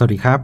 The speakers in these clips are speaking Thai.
สวัสดีครับ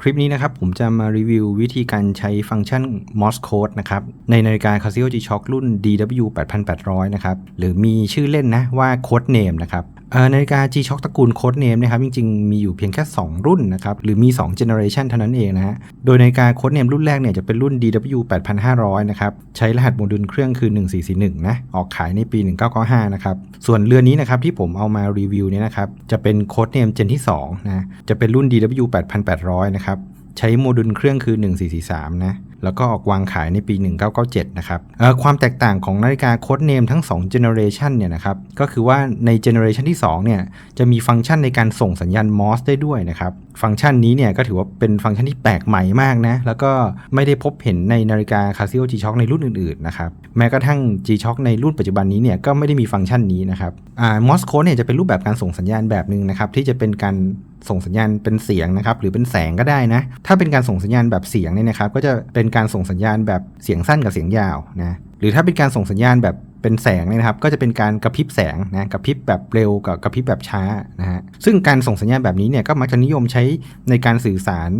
คลิปนี้นะครับผมจะมารีวิววิธีการใช้ฟังก์ชัน Morse Code นะครับ ในนาฬิกา Casio G-Shock รุ่น DW 8800 นะครับ หรือมีชื่อเล่นนะว่า Code Name นะครับ นาฬิกา G-Shock ตระกูล Code Name นะครับจริงๆ มีอยู่เพียงแค่ 2 รุ่นนะครับหรือมี2 generation เท่านั้นเองนะฮะโดยนาฬิกา Code Name รุ่นแรกเนี่ยจะเป็นรุ่น DW 8500นะครับใช้รหัสโมดูลเครื่องคือ 1441นะออกขายในปี 1995นะครับส่วนเรือนนี้นะครับที่ผมเอามารีวิวเนี่ยนะครับจะเป็น Code Name Gen ที่2นะจะเป็นรุ่น DW 8800นะครับใช้โมดูลเครื่องคือ 1443นะแล้วก็ออกวางขายในปี 1997 นะครับความแตกต่างของนาฬิกาโค้ดเนมทั้ง2 generation เนี่ยนะครับ ก็คือว่าใน generation ที่ 2 เนี่ย จะมีฟังก์ชันในการส่งสัญญาณ Morse ได้ด้วยนะครับ ฟังก์ชันนี้เนี่ยก็ถือว่าเป็นฟังก์ชันที่แปลกใหม่มากนะ แล้วก็ไม่ได้พบเห็นในนาฬิกา Casio G-Shock ในรุ่นอื่นๆ นะครับ แม้กระทั่ง G-Shock ในรุ่นปัจจุบันนี้เนี่ยก็ไม่ได้มีฟังก์ชันนี้นะครับอ่า Morse code เนี่ยจะเป็นรูปแบบการส่งสัญญาณแบบหนึ่งนะครับที่จะเป็นการส่งสัญญาณเป็นเสียงนะครับหรือเป็นแสงก็ได้นะถ้าเป็นการส่งสัญญาณแบบเสียงเนี่ยนะครับก็จะเป็นการส่งสัญญาณแบบเสียงสั้นกับเสียงยาวนะหรือถ้าเป็นการส่งสัญญาณแบบเป็นแสงเนี่ยนะครับ ก็จะเป็นการกระพริบแสงนะกระพริบแบบเร็วกับกระพริบแบบช้านะฮะซึ่งการส่งสัญญาณแบบนี้เนี่ยก็มักจะนิยมใช้ในการสื่อสาร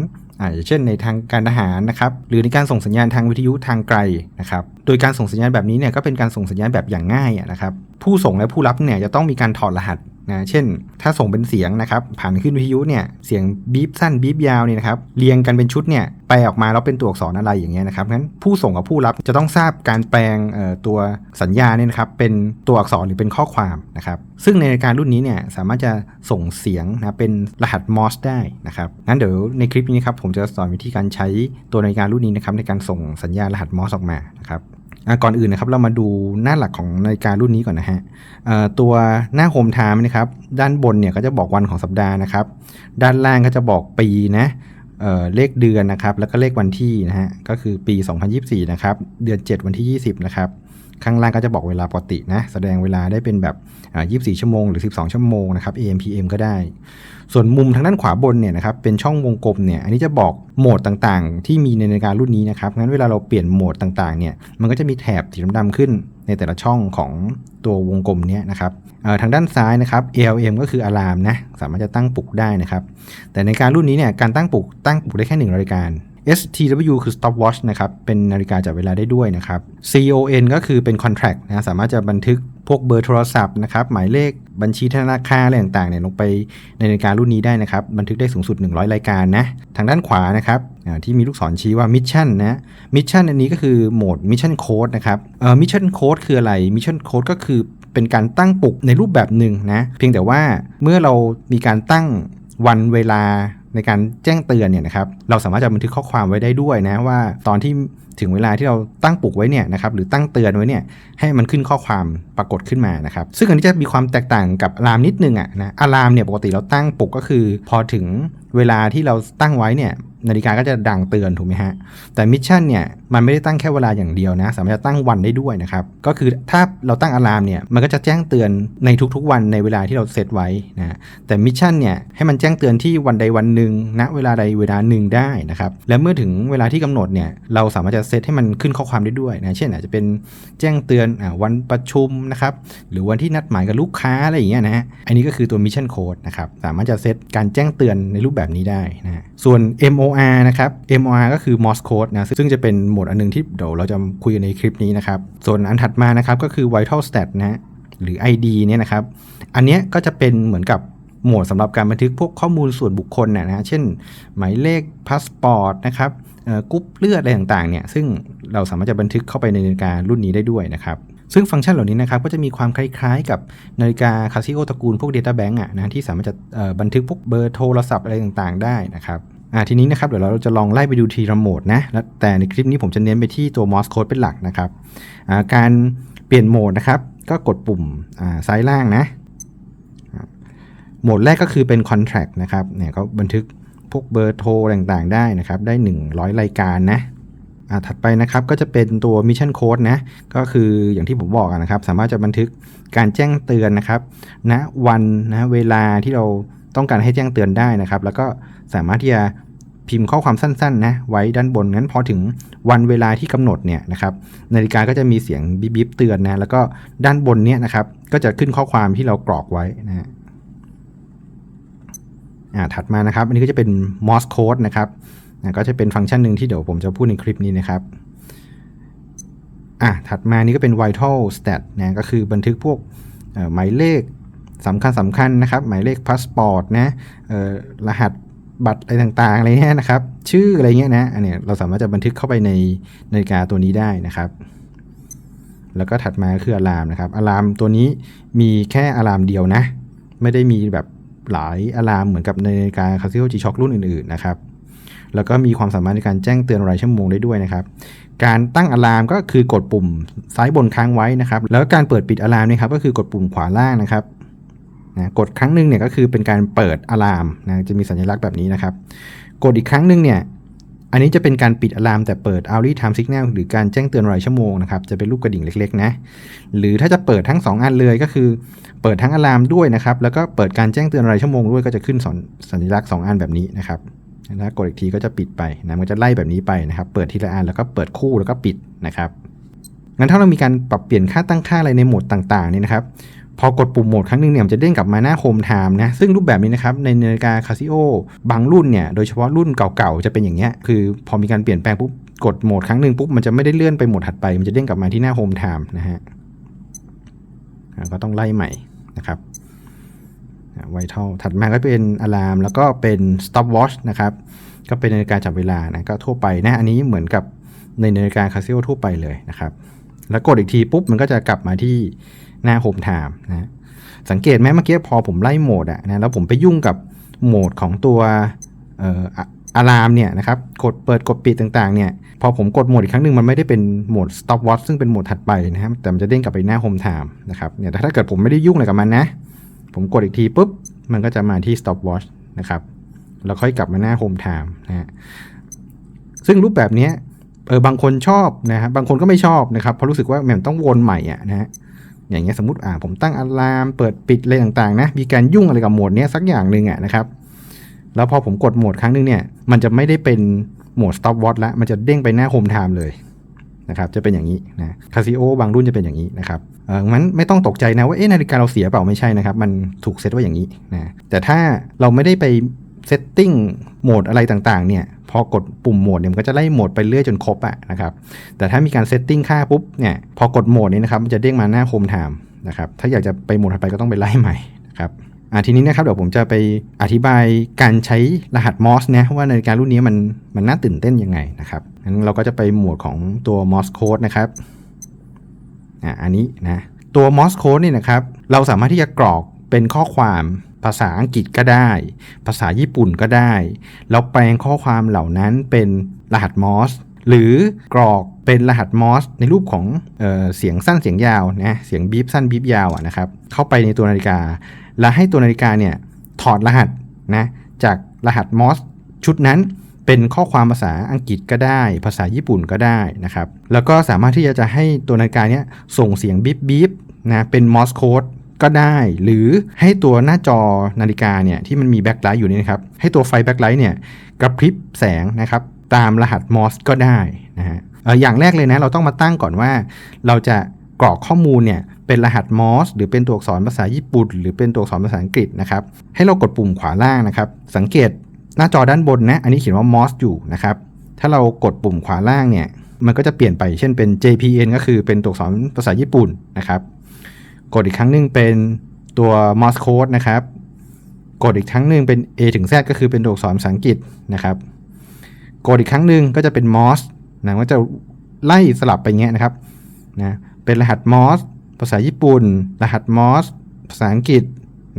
อ่าอย่างเช่นในทางการทหารนะครับหรือในการส่งสัญญาณทางวิทยุทางไกลนะครับโดยการส่งสัญญาณแบบนี้เนี่ยก็เป็นการส่งสัญญาณแบบอย่างง่ายนะครับผู้ส่งและผู้รับเนี่ยจะต้องมีการถอดรหัส นะเช่น ถ้าส่งเป็นเสียงนะครับผ่านขึ้นวิทยุเนี่ยเสียงบีบสั้นบีบยาวเนี่ยนะครับเรียงกันเป็นชุดเนี่ยแปลออกมาแล้วเป็นตัวอักษรอะไรอย่างเงี้ยนะครับงั้นผู้ส่งกับผู้รับจะต้องทราบการแปลงเอ่อตัวสัญญาเนี่ยนะครับเป็นตัวอักษรหรือเป็นข้อความนะครับซึ่งในการรุ่นนี้เนี่ยสามารถจะส่งเสียงนะเป็นรหัส Morse ได้นะครับงั้นเดี๋ยวในคลิปนี้ครับผมจะสอนวิธีการใช้ตัวนาฬิการุ่นนี้นะครับในการส่งสัญญาณรหัส Morse ออกมานะครับ ก่อนอื่นนะครับเรามาดูหน้าหลักของนาฬิการุ่นนี้ก่อนนะฮะตัวหน้าโฮมไทม์นะครับด้านบนเนี่ยก็จะบอกวันของสัปดาห์นะครับ ด้านล่างก็จะบอกปีนะเเลขเดือนนะครับ แล้วก็เลขวันที่นะฮะก็คือปี 2024 นะครับ เดือน 7 วันที่ 20 นะครับ ข้างล่างก็จะบอกเวลาปกตินะแสดงเวลาได้เป็นแบบ 24 ชั่วโมงหรือ 12 ชั่วโมงนะครับ AM PM ก็ได้ ส่วนมุมทางด้านขวาบนเนี่ยนะครับเป็นช่องวงกลมเนี่ยอันนี้จะบอกโหมดต่างๆ ที่มีในนาฬิการุ่นนี้นะครับงั้นเวลาเราเปลี่ยนโหมดต่างๆเนี่ยมันก็จะมีแถบสีดำๆขึ้นในแต่ละช่องของตัววงกลมเนี้ยนะครับทางด้านซ้ายนะครับ ALM ก็คืออะลามนะสามารถจะตั้งปลุกได้นะครับแต่ในการรุ่นนี้เนี่ยการตั้งปลุกตั้งปลุกได้แค่หนึ่งนาฬิกา STW คือ stopwatch นะครับ เป็นนาฬิกาจับเวลาได้ด้วยนะครับ CON ก็คือเป็น contract นะ สามารถจะบันทึกพวกเบอร์โทรศัพท์นะครับ หมายเลขบัญชีธนาคารอะไรต่างๆเนี่ยลงไปในนาฬิการุ่นนี้ได้นะครับ บันทึกได้สูงสุด 100 รายการนะ ทางด้านขวานะครับอ่าที่มีลูกศรชี้ว่า mission นะ mission อันนี้ก็คือโหมด mission code นะครับเอ่อ mission code คืออะไร mission code ก็คือเป็นการตั้งปลุกในรูปแบบหนึ่งนะ เพียงแต่ว่าเมื่อเรามีการตั้งวันเวลา ในการแจ้งเตือนเนี่ยนะครับเราสามารถจะบันทึกข้อความไว้ได้ด้วยนะว่าตอนที่ถึงเวลาที่เราตั้งปลุกไว้เนี่ยนะครับหรือตั้งเตือนไว้เนี่ยให้มันขึ้นข้อความปรากฏขึ้นมานะครับซึ่งอันนี้จะมีความแตกต่างกับอะลามนิดนึงอะนะอะลามเนี่ยปกติเราตั้งปลุกก็คือ พอถึงเวลาที่เราตั้งไว้เนี่ย นาฬิกาก็จะดังเตือนถูกไหมฮะ แต่มิชชั่นเนี่ยมันไม่ได้ตั้งแค่เวลาอย่างเดียวนะ สามารถจะตั้งวันได้ด้วยนะครับ ก็คือถ้าเราตั้งอะลามเนี่ยมันก็จะแจ้งเตือนในทุกๆ วันในเวลาที่เราเซตไว้นะแต่มิชชั่นเนี่ยให้มันแจ้งเตือนที่วันใดวันหนึ่งณเวลาใดเวลาหนึ่งได้นะครับ และเมื่อถึงเวลาที่กำหนดเนี่ยเราสามารถจะเซตให้มันขึ้นข้อความได้ด้วยนะเช่นอาจจะเป็นแจ้งเตือนอวันประชุมนะครับหรือวันที่นัดหมายกับลูกค้าอะไรอย่างเงี้ยนะฮะอันนี้ก็คือตัวมิชชั่นโค้ดนะครับสามารถจะเซตการแจ้งเตือนในรูปแบบนี้ได้นะส่วน MOR นะครับ MOR ก็คือ Morse code นะซึ่งจะเป็นโหมดอันหนึงที่เดี๋ยวเราจะคุยในคลิปนี้นะครับ ส่วนอันถัดมานะครับก็คือ Vital Stat นะหรือ ID เนี่ยนะครับ อันเนี้ยก็จะเป็นเหมือนกับโหมดสำหรับการบันทึกพวกข้อมูลส่วนบุคคลนะนะเช่น หมายเลขพาสปอร์ตนะครับกรุ๊ปเลือดอะไรต่างๆเนี่ยซึ่งเราสามารถจะบันทึกเข้าไปในนาฬิการุ่นนี้ได้ด้วยนะครับ ซึ่งฟังก์ชันเหล่านี้นะครับก็จะมีความคล้ายๆ กับนาฬิกาคาซิโอตระกูลพวก Data Bank อะนะที่สามารถจะบันทึกพวกเบอร์โทรศัพท์อะไรต่างๆ ได้นะครับ อ่าทีนี้นะครับเดี๋ยวเราจะลองไล่ไปดูทีละโหมดนะแต่ในคลิปนี้ผมจะเน้นไปที่ตัว Morse code เป็นหลักนะครับอ่าการเปลี่ยนโหมดนะครับก็กดปุ่มอ่าซ้ายล่างนะโหมดแรกก็คือเป็น contract นะครับเนี่ยเขาบันทึกพวกเบอร์โทรต่างๆได้นะครับได้ 100 รายการนะอ่าถัดไปนะครับก็จะเป็นตัว mission code นะก็คืออย่างที่ผมบอกนะครับ สามารถจะบันทึกการแจ้งเตือนนะครับณนะวันนะเวลาที่เรา ต้องการให้แจ้งเตือนได้นะครับ แล้วก็สามารถที่จะพิมพ์ข้อความสั้นๆนะไว้ด้านบนงั้นพอถึงวันเวลาที่กำหนดเนี่ยนะครับนาฬิกาก็จะมีเสียงบิบๆเตือนนะแล้วก็ด้านบนเนี่ยนะครับก็จะขึ้นข้อความที่เรากรอกไว้นะอ่าถัดมานะครับ อันนี้ก็จะเป็น Morse code นะครับอ่าก็จะเป็นฟังก์ชันหนึ่งที่เดี๋ยวผมจะพูดในคลิปนี้นะครับอะถัดมานี่ก็เป็น vital stat นะก็คือบันทึกพวกหมายเลข สำคัญสำคัญนะครับ หมายเลขพาสปอร์ตนะรหัสบัตรอะไรต่างๆอะไรเงี้ยนะครับ ชื่ออะไรเงี้ยนะอันเนี้ยเราสามารถจะบันทึกเข้าไปในนาฬิกาตัวนี้ได้นะครับ แล้วก็ถัดมาคืออะลามนะครับอะลามตัวนี้มีแค่อะลามเดียวนะ ไม่ได้มีแบบหลายอะลามเหมือนกับในนาฬิกา Casio G-Shock รุ่นอื่นๆนะครับแล้วก็มีความสามารถในการแจ้งเตือนรายชั่วโมงได้ด้วยนะครับ การตั้งอะลามก็คือกดปุ่มซ้ายบนค้างไว้นะครับ แล้วการเปิดปิดอะลามนี่ครับก็คือกดปุ่มขวาล่างนะครับ นะกดครั้งหนึ่งเนี่ยก็คือเป็นการเปิดอะลามนะจะมีสัญลักษณ์แบบนี้นะครับ กดอีกครั้งหนึ่งเนี่ยอันนี้จะเป็นการปิดอะลามแต่เปิด hourly time signal หรือการแจ้งเตือนรายชั่วโมงนะครับ จะเป็นรูปกระดิ่งเล็กๆ นะ หรือถ้าจะเปิดทั้ง 2 อันเลยก็คือ เปิดทั้งอะลามด้วยนะครับ แล้วก็เปิดการแจ้งเตือนรายชั่วโมงด้วยก็จะขึ้นสัญลักษณ์ 2 อันแบบนี้นะครับถ้ากดอีกทีก็จะปิดไปนะมันจะไล่แบบนี้ไปนะครับ เปิดทีละอันแล้วก็เปิดคู่แล้วก็ปิดนะครับงั้นถ้าเรามีการปรับเปลี่ยนค่าตั้งค่าอะไรในโหมดต่างๆนี่นะครับ พอกดปุ่มโหมดครั้งหนึงเนี่ยมันจะเด้งกลับมาหน้าโฮมไทม์นะซึ่งรูปแบบนี้นะครับในนาฬิกา Casio บางรุ่นเนี่ยโดยเฉพาะรุ่นเก่าๆจะเป็นอย่างเงี้ยคือพอมีการเปลี่ยนแปลงปุ๊บกดโหมดครั้งหนึ่งปุ๊บมันจะไม่ได้เลื่อนไปโหมดถัดไป มันจะเด้งกลับมาที่หน้าโฮมไทม์นะฮะก็ต้องไล่ใหม่นะครับไวท์เท่าถัดมาก็เป็นอะลามแล้วก็เป็น stop watch นะครับก็เป็นนาฬิกาจับเวลานะก็ทั่วไปนะอันนี้เหมือนกับในนาฬิกา Casio ทั่วไปเลยนะครับ แล้วกดอีกทีปุ๊บมันก็จะกลับมาที่หน้าโฮมไทม์นะสังเกตไหมเมื่อกี้พอผมไล่โหมดอะนะแล้วผมไปยุ่งกับโหมดของตัวอะลามเนี่ยนะครับกดเปิดกดปิดต่างๆเนี่ยพอผมกดโหมดอีกครั้งหนึ่งมันไม่ได้เป็นโหมด stop watch ซึ่งเป็นโหมดถัดไปนะครับแต่มันจะเด้งกลับไปหน้า home time นะครับเนี่ยแต่ถ้าเกิดผมไม่ได้ยุ่งอะไรกับมันนะ ผมกดอีกทีปุ๊บ มันก็จะมาที่ stop watch นะครับแล้วค่อยกลับมาหน้า home time นะฮะซึ่งรูปแบบนี้ เออบางคนชอบนะครับบางคนก็ไม่ชอบนะครับเพราะรู้สึกว่ามันต้องวนใหม่อะนะฮะอย่างเงี้ยสมมติอ่าผมตั้งอะลามเปิดปิดอะไรต่างๆนะมีการยุ่งอะไรกับโหมดเนี้ยสักอย่างหนึ่งอะนะครับแล้วพอผมกดโหมดครั้งหนึงเนี่ยมันจะไม่ได้เป็นโหมด stop watch แล้วมันจะเด้งไปหน้า home time เลยนะครับจะเป็นอย่างนี้นะคาซิโอบางรุ่นจะเป็นอย่างนี้นะครับเอองั้นไม่ต้องตกใจนะว่าเอ๊ะนาฬิกาเราเสียเปล่าไม่ใช่นะครับ มันถูกเซตไว้อย่างนี้นะแต่ถ้าเราไม่ได้ไปเซตติ้งโหมดอะไรต่างๆเนี่ย พอกดปุ่มโหมดเนี่ยมันก็จะไล่โหมดไปเรื่อยจนครบอะนะครับ แต่ถ้ามีการเซตติ้งค่าปุ๊บเนี่ยพอกดโหมดนี้นะครับมันจะเด้งมาหน้าโฮมไทม์นะครับถ้าอยากจะไปโหมดถัดไปก็ต้องไปไล่ใหม่นะครับอ่าทีนี้นะครับเดี๋ยวผมจะไปอธิบายการใช้รหัสมอสนะว่านาฬิการุ่นนี้มันมันน่าตื่นเต้นยังไงนะครับงั้นเราก็จะไปหมวดของตัวมอสโค้ดนะครับอ่าอันนี้นะตัวมอสโค้ดนี่นะครับเราสามารถที่จะกรอกเป็นข้อความ ภาษาอังกฤษก็ได้ ภาษาญี่ปุ่นก็ได้ แล้วแปลงข้อความเหล่านั้นเป็นรหัสมอสหรือกรอกเป็นรหัสมอสในรูปของเออเสียงสั้นเสียงยาวนะเสียงบีบสั้นบีบยาวะนะครับเข้าไปในตัวนาฬิกา และให้ตัวนาฬิกาเนี่ยถอดรหัสนะจากรหัสมอสชุดนั้นเป็นข้อความภาษาอังกฤษก็ได้ ภาษาญี่ปุ่นก็ได้นะครับ แล้วก็สามารถที่จะจะให้ตัวนาฬิกาเนี่ยส่งเสียงบีบบีบนะเป็นมอสโค้ด ก็ได้ หรือให้ตัวหน้าจอนาฬิกาเนี่ยที่มันมีแบ็คไลท์อยู่นี่นะครับ ให้ตัวไฟแบ็คไลท์เนี่ยกระพริบแสงนะครับตามรหัสมอสก็ได้นะฮะเอ่ออย่างแรกเลยนะเราต้องมาตั้งก่อนว่า เราจะกรอกข้อมูลเนี่ยเป็นรหัสมอสหรือเป็นตัวอักษรภาษาญี่ปุ่น หรือเป็นตัวอักษรภาษาอังกฤษนะครับให้เรากดปุ่มขวาล่างนะครับสังเกตหน้าจอด้านบนนะอันนี้เขียนว่ามอสอยู่นะครับถ้าเรากดปุ่มขวาล่างเนี่ยมันก็จะเปลี่ยนไปเช่นเป็น JPN ก็คือเป็นตัวอักษรภาษาญี่ปุ่นนะครับ กดอีกครั้งหนึ่งเป็นตัว Morse code นะครับ กดอีกครั้งหนึ่งเป็น A ถึง Z ก็คือเป็นตัวอักษรภาษาอังกฤษนะครับ กดอีกครั้งหนึ่งก็จะเป็น Morse นะก็จะไล่สลับไปเงี้ยนะครับนะเป็นรหัส Morse ภาษาญี่ปุ่น รหัส Morse ภาษาอังกฤษ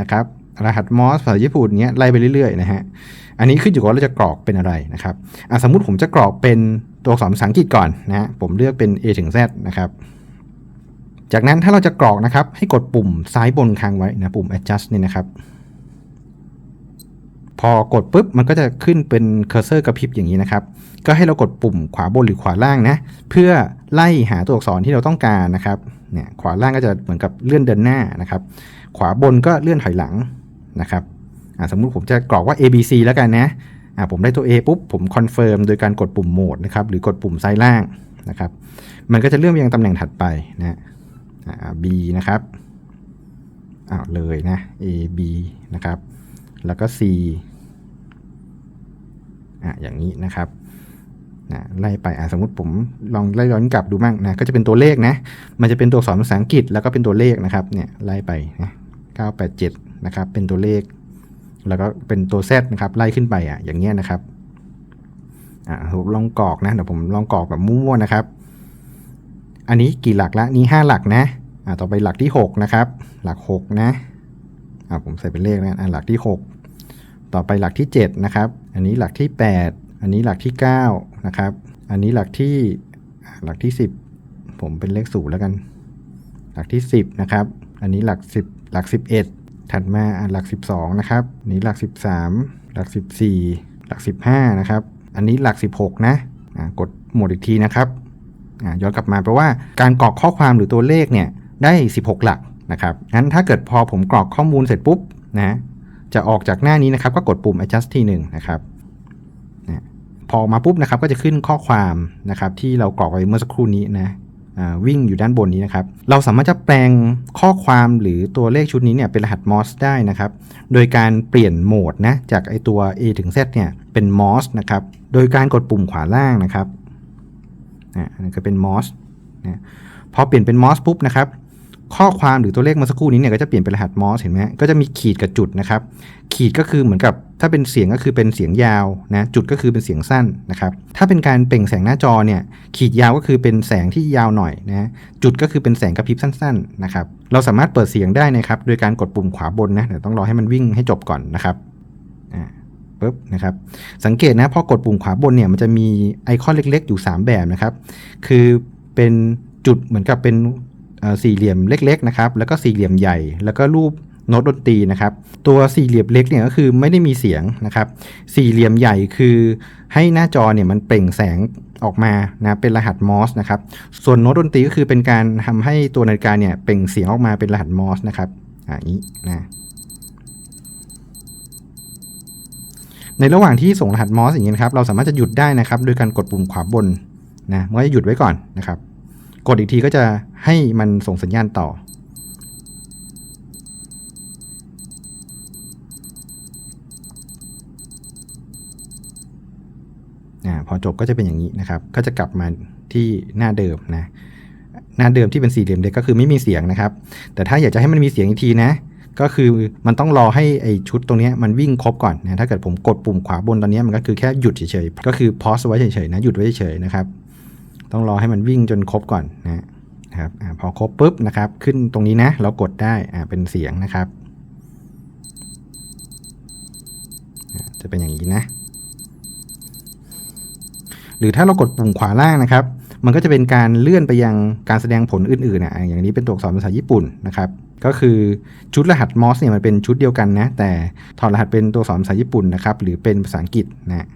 นะครับ รหัส Morse ภาษาญี่ปุ่นเงี้ยไล่ไปเรื่อยๆนะฮะอันนี้ขึ้นอยู่กับว่าเราจะกรอกเป็นอะไรนะครับอะสมมุติผมจะกรอกเป็นตัวอักษรภาษาอังกฤษก่อนนะผมเลือกเป็น A ถึง Z นะครับ จากนั้นถ้าเราจะกรอกนะครับ ให้กดปุ่มซ้ายบนค้างไว้นะปุ่ม adjust นี่นะครับ พอกดปุ๊บมันก็จะขึ้นเป็นเคอร์เซอร์กระพริบอย่างนี้นะครับ ก็ให้เรากดปุ่มขวาบนหรือขวาล่างนะ เพื่อไล่หาตัวอักษรที่เราต้องการนะครับเนี่ยขวาล่างก็จะเหมือนกับเลื่อนเดินหน้านะครับ ขวาบนก็เลื่อนถอยหลังนะครับอะสมมุติผมจะกรอกว่า A B C แล้วกันนะอะผมได้ตัว A ปุ๊บผมคอนเฟิร์มโดยการกดปุ่มโหมดนะครับหรือกดปุ่มซ้ายล่างนะครับ มันก็จะเลื่อนไปยังตำแหน่งถัดไปนะ B นะครับอ้าวเลยนะ A B นะครับ แล้วก็ C อะอย่างนี้นะครับนะไล่ไปอะสมมติผมลองไล่ย้อนกลับดูบ้างนะก็จะเป็นตัวเลขนะ มันจะเป็นตัวสอนภาษาอังกฤษแล้วก็เป็นตัวเลขนะครับเนี่ยไล่ไปนะ987 นะครับ เป็นตัวเลข แล้วก็เป็นตัว Z นะครับไล่ขึ้นไปอะอย่างเงี้ยนะครับอะผมลองกรอกนะเดี๋ยวผมลองกรอกแบบมั่วๆนะครับ อันนี้กี่หลักละนี่5หลักนะอะต่อไปหลักที่ 6 นะครับ หลัก 6 นะอะผมใส่เป็นเลขนะอะหลักที่ 6 ต่อไปหลักที่ 7 นะครับ อันนี้หลักที่ 8 อันนี้หลักที่ 9 นะครับ อันนี้หลักที่หลักที่ 10 ผมเป็นเลขศูนย์แล้วกัน หลักที่ 10 นะครับ อันนี้หลัก 10 หลัก 11 ถัดมาอะหลัก 12 นะครับอันนี้หลัก 13 หลัก 14 หลัก 15 นะครับ อันนี้หลัก 16 นะอะกดหมดอีกทีนะครับ ย้อนกลับมาแปลว่าการกรอกข้อความหรือตัวเลขเนี่ยได้ 16 หลักนะครับงั้นถ้าเกิดพอผมกรอกข้อมูลเสร็จปุ๊บนะจะออกจากหน้านี้นะครับก็กดปุ่ม adjust ทีหนึ่งนะครับนะพอมาปุ๊บนะครับก็จะขึ้นข้อความนะครับที่เรากรอกไว้เมื่อสักครู่นี้นะวิ่งอยู่ด้านบนนี้นะครับ เราสามารถจะแปลงข้อความหรือตัวเลขชุดนี้เนี่ยเป็นรหัส Morse ได้นะครับ โดยการเปลี่ยนโหมดนะจากไอตัว A ถึง Z เนี่ยเป็น Morse นะครับ โดยการกดปุ่มขวาล่างนะครับ อะอันนั้ก็เป็น MOS นะพอเปลี่ยนเป็น MOS ปุ๊บนะครับ ข้อความหรือตัวเลขเมื่อสักครู่นี้เนี่ยก็จะเปลี่ยนเป็นรหัส MOS เห็นไหมก็จะมีขีดกับจุดนะครับ ขีดก็คือเหมือนกับถ้าเป็นเสียงก็คือเป็นเสียงยาวนะจุดก็คือเป็นเสียงสั้นนะครับ ถ้าเป็นการเปล่งแสงหน้าจอเนี่ยขีดยาวก็คือเป็นแสงที่ยาวหน่อยนะจุดก็คือเป็นแสงกระพริบสั้นๆนะครับเราสามารถเปิดเสียงได้นะครับโดยการกดปุ่มขวาบนนะเดี๋ยวต้องรอให้มันวิ่งให้จบก่อนนะครับอ่า ปุ๊บนะครับสังเกตนะพอกดปุ่มขวาบนเนี่ยมันจะมีไอคอนเล็ก ๆ อยู่ 3 แบบนะครับ คือเป็นจุดเหมือนกับเป็นสี่เหลี่ยมเล็กๆนะครับแล้วก็สี่เหลี่ยมใหญ่ แล้วก็รูปโน้ตดนตรีนะครับ ตัวสี่เหลี่ยมเล็กเนี่ยก็คือไม่ได้มีเสียงนะครับ สี่เหลี่ยมใหญ่คือให้หน้าจอเนี่ยมันเปล่งแสงออกมานะเป็นรหัสมอสนะครับ ส่วนโน้ตดนตรีก็คือเป็นการทำให้ตัวนาฬิกาเนี่ยเปล่งเสียงออกมาเป็นรหัสมอสนะครับอ่านี้นะ ในระหว่างที่ส่งรหัสมอสอย่างนี้นะครับ เราสามารถจะหยุดได้นะครับ โดยการกดปุ่มขวาบนนะมันก็จะหยุดไว้ก่อนนะครับ กดอีกทีก็จะให้มันส่งสัญญาณต่อ พอจบก็จะเป็นอย่างนี้นะครับ ก็จะกลับมาที่หน้าเดิมนะ หน้าเดิมที่เป็นสี่เหลี่ยมเล็กก็คือไม่มีเสียงนะครับ แต่ถ้าอยากจะให้มันมีเสียงอีกทีนะ ก็คือมันต้องรอให้ไอชุดตรงนี้มันวิ่งครบก่อนนะถ้าเกิดผมกดปุ่มขวาบนตอนนี้มันก็คือแค่หยุดเฉยๆก็คือพอสไว้เฉยๆนะหยุดไว้เฉยๆนะครับต้องรอให้มันวิ่งจนครบก่อนนะครับอพอครบปุ๊บนะครับขึ้นตรงนี้นะเรากดได้อ่าเป็นเสียงนะครับ จะเป็นอย่างนี้นะ หรือถ้าเรากดปุ่มขวาล่างนะครับ มันก็จะเป็นการเลื่อนไปยังการแสดงผลอื่นๆนะอะอย่างนี้เป็นตัวอักษรภาษาญี่ปุ่นนะครับก็คือชุดรหัสมอสเนี่ยมันเป็นชุดเดียวกันนะ แต่ถอดรหัสเป็นตัวอักษรภาษาญี่ปุ่นนะครับหรือเป็นภาษาอังกฤษนะ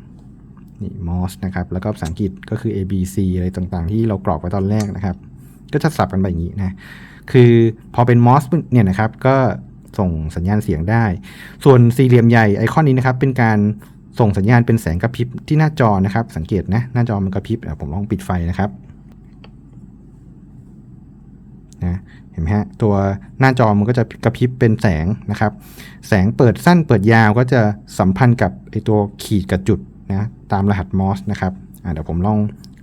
นี่มอสนะครับแล้วก็ภาษาอังกฤษก็คือ A B C อะไรต่างๆ ที่เรากรอกไว้ตอนแรกนะครับ ก็จะสับกันไปอย่างนี้นะคือพอเป็นมอสเนี่ยนะครับก็ส่งสัญญาณเสียงได้ ส่วนสี่เหลี่ยมใหญ่ไอคอนนี้นะครับเป็นการ ส่งสัญญาณเป็นแสงกระพริบที่หน้าจอนะครับ สังเกตนะหน้าจอมันกระพริบผมลองปิดไฟนะครับนะเห็นไหมฮะตัวหน้าจอมันก็จะกระพริบเป็นแสงนะครับ แสงเปิดสั้นเปิดยาวก็จะสัมพันธ์กับไอตัวขีดกับจุดนะตามรหัสมอสนะครับเดี๋ยวผมลอง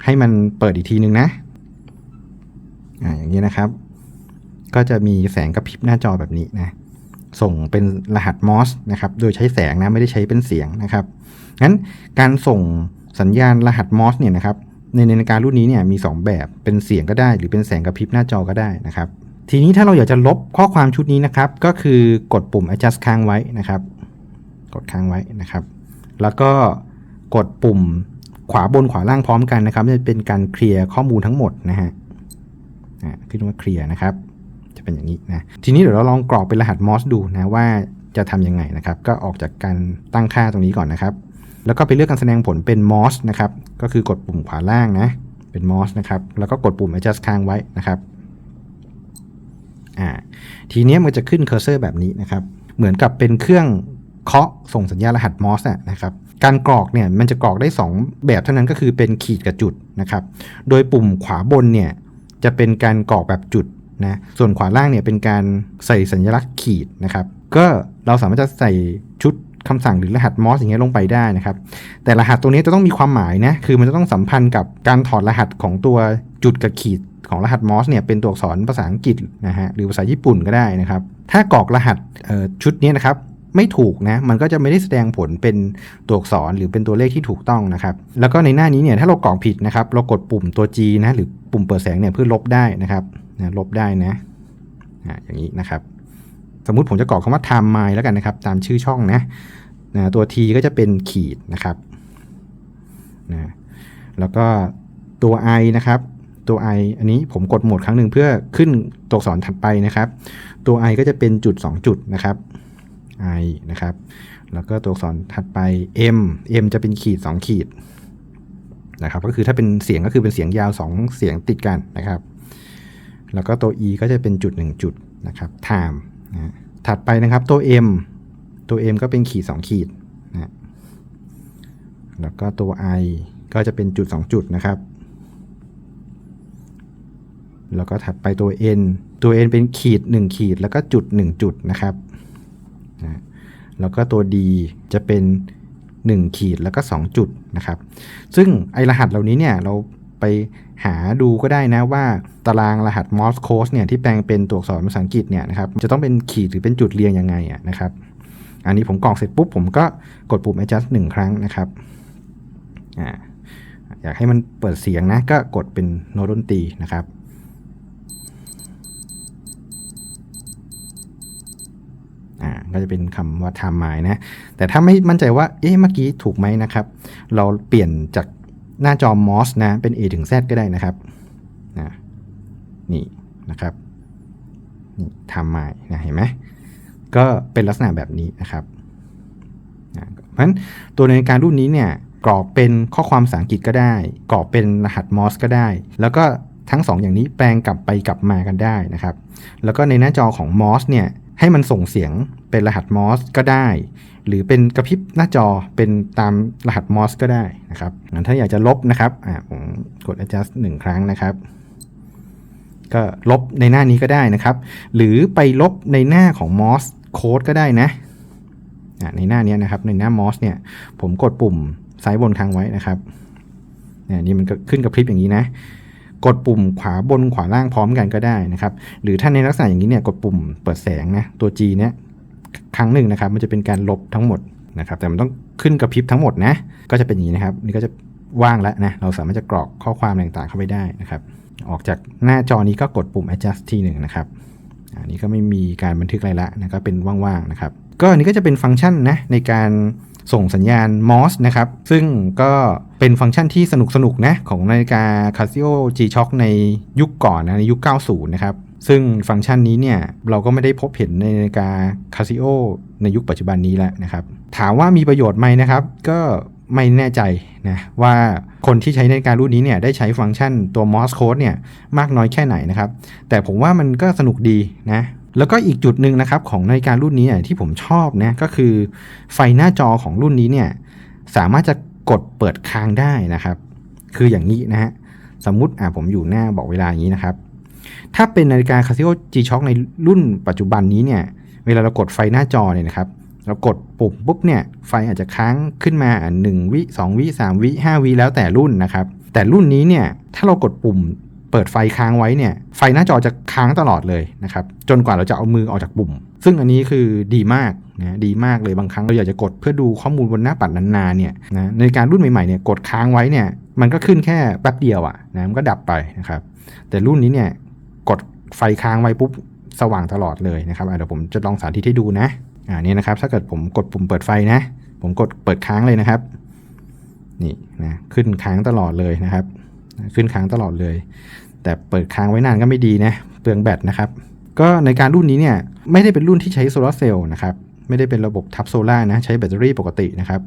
ให้มันเปิดอีกทีนึงนะอ่าอย่างนี้นะครับ ก็จะมีแสงกระพริบหน้าจอแบบนี้นะส่งเป็นรหัสมอสนะครับ โดยใช้แสงนะไม่ได้ใช้เป็นเสียงนะครับ งั้นการส่งสัญญาณรหัสมอสเนี่ยนะครับในนาฬิการุ่นนี้เนี่ยมี 2 แบบเป็นเสียงก็ได้ หรือเป็นแสงกระพริบหน้าจอก็ได้นะครับ ทีนี้ถ้าเราอยากจะลบข้อความชุดนี้นะครับ ก็คือกดปุ่ม adjust ค้างไว้นะครับ กดค้างไว้นะครับ แล้วก็กดปุ่มขวาบนขวาล่างพร้อมกันนะครับจะเป็นการเคลียร์ข้อมูลทั้งหมดนะฮะอ่าขึ้นว่าเคลียร์นะครับ จะเป็นอย่างนี้นะทีนี้เดี๋ยวเราลองกรอกเป็นรหัสมอสดูนะว่าจะทำยังไงนะครับ ก็ออกจากการตั้งค่าตรงนี้ก่อนนะครับ แล้วก็ไปเลือกการแสดงผลเป็นมอสนะครับ ก็คือกดปุ่มขวาล่างนะ เป็นมอสนะครับ แล้วก็กดปุ่ม adjust ค้างไว้นะครับ อ่า ทีเนี้ยมันจะขึ้นเคอร์เซอร์แบบนี้นะครับ เหมือนกับเป็นเครื่องเคาะส่งสัญญาณรหัสมอสนะครับ การกรอกเนี่ยมันจะกรอกได้ 2 แบบเท่านั้นก็คือเป็นขีดกับจุดนะครับ โดยปุ่มขวาบนเนี่ยจะเป็นการกรอกแบบจุดนะ ส่วนขวาล่างเนี่ยเป็นการใส่สัญลักษณ์ขีดนะครับ ก็เราสามารถจะใส่ชุด คำสั่งหรือรหัสมอสอย่างเงี้ยลงไปได้นะครับ แต่รหัสตัวนี้จะต้องมีความหมายนะ คือมันจะต้องสัมพันธ์กับการถอดรหัสของตัวจุดกับขีดของรหัสมอสเนี่ยเป็นตัวอักษรภาษาอังกฤษนะฮะหรือภาษาญี่ปุ่นก็ได้นะครับ ถ้ากรอกรหัสชุดนี้นะครับไม่ถูกนะ มันก็จะไม่ได้แสดงผลเป็นตัวอักษรหรือเป็นตัวเลขที่ถูกต้องนะครับ แล้วก็ในหน้านี้เนี่ยถ้าเรากรอกผิดนะครับ เรากดปุ่มตัว G นะหรือปุ่มเปิดแสงเนี่ยเพื่อลบได้นะครับนะลบได้นะอย่างนี้นะครับ สมมุติผมจะกรอกคำว่า time mine แล้วกันนะครับ ตามชื่อช่องนะนะตัว T ก็จะเป็นขีดนะครับนะแล้วก็ตัว I นะครับตัว I อันนี้ผมกดโหมดครั้งหนึ่งเพื่อขึ้นตัวอักษรถัดไปนะครับ ตัว I ก็จะเป็นจุด 2 จุดนะครับ I นะครับ แล้วก็ตัวอักษรถัดไป M M จะเป็นขีด 2 ขีดนะครับ ก็คือถ้าเป็นเสียงก็คือเป็นเสียงยาว 2 เสียงติดกันนะครับ แล้วก็ตัว E ก็จะเป็นจุด 1 จุดนะครับ time นะถัดไปนะครับตัว M ตัว M ก็เป็นขีด 2 ขีดนะแล้วก็ตัว I ก็จะเป็นจุด 2 จุดนะครับ แล้วก็ถัดไปตัว N ตัว N เป็นขีด 1 ขีดแล้วก็จุด 1 จุดนะครับนะแล้วก็ตัว D จะเป็น 1 ขีดแล้วก็ 2 จุดนะครับ ซึ่งไอรหัสเหล่านี้เนี่ยเรา ไปหาดูก็ได้นะว่าตารางรหัส Morse code เนี่ยที่แปลงเป็นตัวอักษรภาษาอังกฤษเนี่ยนะครับจะต้องเป็นขีดหรือเป็นจุดเรียงยังไงอะนะครับอันนี้ผมกรอกเสร็จปุ๊บผมก็กดปุ่ม adjust 1 ครั้งนะครับอ่าอยากให้มันเปิดเสียงนะก็กดเป็นโน้ตดนตรีนะครับอ่าก็จะเป็นคำว่า time m i นะแต่ถ้าไม่มั่นใจว่าเอ๊ะเมื่อกี้ถูกไหมนะครับ เราเปลี่ยนจาก หน้าจอ MOS นะเป็น A ถึง Z ก็ได้นะครับนะนี่นะครับนี่ time mine นะเห็นไหมก็เป็นลักษณะแบบนี้นะครับนะเพราะฉะนั้นตัวนาฬิการุ่นนี้เนี่ยกรอกเป็นข้อความภาษาอังกฤษก็ได้ กรอกเป็นรหัส MOS ก็ได้ แล้วก็ทั้งสองอย่างนี้แปลงกลับไปกลับมากันได้นะครับ แล้วก็ในหน้าจอของ MOS เนี่ยให้มันส่งเสียง เป็นรหัส MOS ก็ได้ หรือเป็นกระพริบหน้าจอเป็นตามรหัส MOS ก็ได้นะครับถ้าอยากจะลบนะครับผมกด adjust หนึ่งครั้งนะครับ ก็ลบในหน้านี้ก็ได้นะครับ หรือไปลบในหน้าของ MOS Code ก็ได้นะในหน้านี้นะครับในหน้า MOS เนี่ยผมกดปุ่มซ้ายบนค้างไว้นะครับนี่มันก็ขึ้นกระพริบอย่างนี้นะกดปุ่มขวาบนขวาล่างพร้อมกันก็ได้นะครับ หรือถ้าในลักษณะอย่างนี้เนี่ยกดปุ่มเปิดแสงนะตัว G เนี่ย ครั้งหนึ่งนะครับ มันจะเป็นการลบทั้งหมดนะครับ แต่มันต้องขึ้นกระพริบทั้งหมดนะ ก็จะเป็นอย่างนี้นะครับ นี่ก็จะว่างแล้วนะ เราสามารถจะกรอกข้อความต่างๆเข้าไปได้นะครับ ออกจากหน้าจอนี้ก็กดปุ่ม adjust ทีหนึ่งนะครับ อันนี้ก็ไม่มีการบันทึกอะไรละนะก็เป็นว่างๆนะครับ ก็อันนี้ก็จะเป็นฟังก์ชันนะในการส่งสัญญาณ MOS นะครับ ซึ่งก็เป็นฟังก์ชันที่สนุกๆนะของนาฬิกา Casio G-Shock ในยุคก่อนนะในยุค 90 นะครับ ซึ่งฟังก์ชันนี้เนี่ยเราก็ไม่ได้พบเห็นในนาฬิกา Casio ในยุคปัจจุบันนี้แล้วนะครับ ถามว่ามีประโยชน์ไหมนะครับ ก็ไม่แน่ใจนะว่าคนที่ใช้นาฬิการุ่นนี้เนี่ยได้ใช้ฟังก์ชันตัว Morse code เนี่ยมากน้อยแค่ไหนนะครับ แต่ผมว่ามันก็สนุกดีนะแล้วก็อีกจุดหนึ่งนะครับของนาฬิการุ่นนี้เนี่ยที่ผมชอบนะก็คือไฟหน้าจอของรุ่นนี้เนี่ยสามารถจะกดเปิดค้างได้นะครับ คืออย่างนี้นะฮะสมมุติอ่าผมอยู่หน้าบอกเวลาอย่างนี้นะครับ ถ้าเป็นนาฬิกา Casio G-Shock ในรุ่นปัจจุบันนี้เนี่ยเวลาเรากดไฟหน้าจอเนี่ยนะครับเรากดปุ่มปุ๊บเนี่ยไฟอาจจะค้างขึ้นมาหนึ่งวิสองวิสามวิห้าวิแล้วแต่รุ่นนะครับแต่รุ่นนี้เนี่ยถ้าเรากดปุ่มเปิดไฟค้างไว้เนี่ยไฟหน้าจอจะค้างตลอดเลยนะครับจนกว่าเราจะเอามือออกจากปุ่ม ซึ่งอันนี้คือดีมากนะดีมากเลยบางครั้งเราอยากจะกดเพื่อดูข้อมูลบนหน้าปัดนานๆเนี่ยนะในการรุ่นใหม่ๆเนี่ยกดค้างไว้เนี่ยมันก็ขึ้นแค่แป๊บเดียวอะนะมันก็ดับไปนะครับแต่รุ่นนี้เนี่ย ไฟค้างไว้ปุ๊บสว่างตลอดเลยนะครับเดี๋ยวผมจะลองสาธิตให้ดูนะอ่านี่นะครับ ถ้าเกิดผมกดปุ่มเปิดไฟนะ ผมกดเปิดค้างเลยนะครับนี่นะขึ้นค้างตลอดเลยนะครับ ขึ้นค้างตลอดเลย แต่เปิดค้างไว้นานก็ไม่ดีนะเปลืองแบตนะครับ ก็ในการรุ่นนี้เนี่ยไม่ได้เป็นรุ่นที่ใช้โซลาร์เซลล์นะครับไม่ได้เป็นระบบทับโซล่านะใช้แบตเตอรี่ปกตินะครับ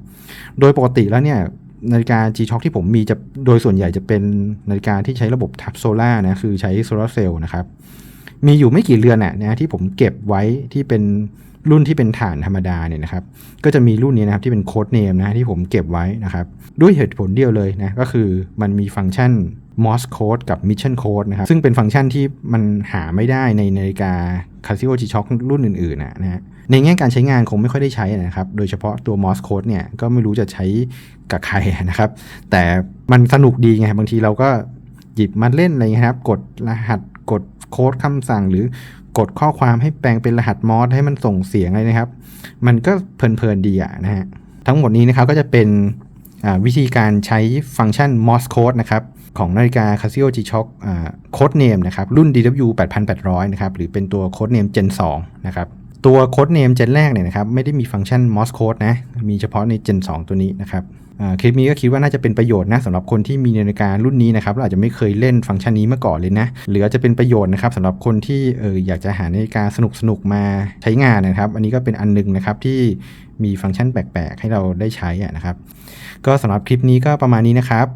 โดยปกติแล้วเนี่ย นาฬิกา G-Shock ที่ผมมีจะโดยส่วนใหญ่จะเป็นนาฬิกาที่ใช้ระบบทับโซล่านะคือใช้โซลาร์เซลล์นะครับ มีอยู่ไม่กี่เรือนน่ะนะที่ผมเก็บไว้ที่เป็นรุ่นที่เป็นฐานธรรมดาเนี่ยนะครับ ก็จะมีรุ่นนี้นะครับที่เป็นโค้ดเนมนะที่ผมเก็บไว้นะครับ ด้วยเหตุผลเดียวเลยนะก็คือมันมีฟังก์ชัน Morse code กับ Mission code นะครับ ซึ่งเป็นฟังก์ชันที่มันหาไม่ได้ในนาฬิกา Casio G-Shock รุ่นอื่นๆนะนะฮะในแง่การใช้งานคงไม่ค่อยได้ใช้นะครับ โดยเฉพาะตัว Morse code เนี่ยก็ไม่รู้จะใช้กับใครนะครับ แต่มันสนุกดีไงบางทีเราก็หยิบมาเล่นอะไรเงี้ยครับ กดรหัสกดโค้ดคำสั่งหรือกดข้อความให้แปลงเป็นรหัสมอสให้มันส่งเสียงอะไรนะครับ มันก็เพลินๆดีอะนะฮะทั้งหมดนี้นะครับก็จะเป็นวิธีการใช้ฟังก์ชัน Morse code นะครับ ของนาฬิกา Casio G-Shock โค้ดเนมนะครับรุ่น DW 8800นะครับหรือเป็นตัวโค้ดเนม Gen 2นะครับตัวโค้ดเนม Gen แรกเนี่ยนะครับไม่ได้มีฟังก์ชัน Morse code นะมีเฉพาะใน Gen 2 ตัวนี้นะครับคลิปนี้ก็คิดว่าน่าจะเป็นประโยชน์นะสำหรับคนที่มีนาฬิการุ่นนี้นะครับแล้วอาจจะไม่เคยเล่นฟังก์ชันนี้มาก่อนเลยนะหรืออาจจะเป็นประโยชน์นะครับสำหรับคนที่เอออยากจะหานาฬิกาสนุกๆมาใช้งานนะครับ อันนี้ก็เป็นอันหนึงนะครับที่มีฟังก์ชันแปลกๆ ให้เราได้ใช้นะครับ ก็สำหรับคลิปนี้ก็ประมาณนี้นะครับ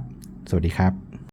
สวัสดีครับ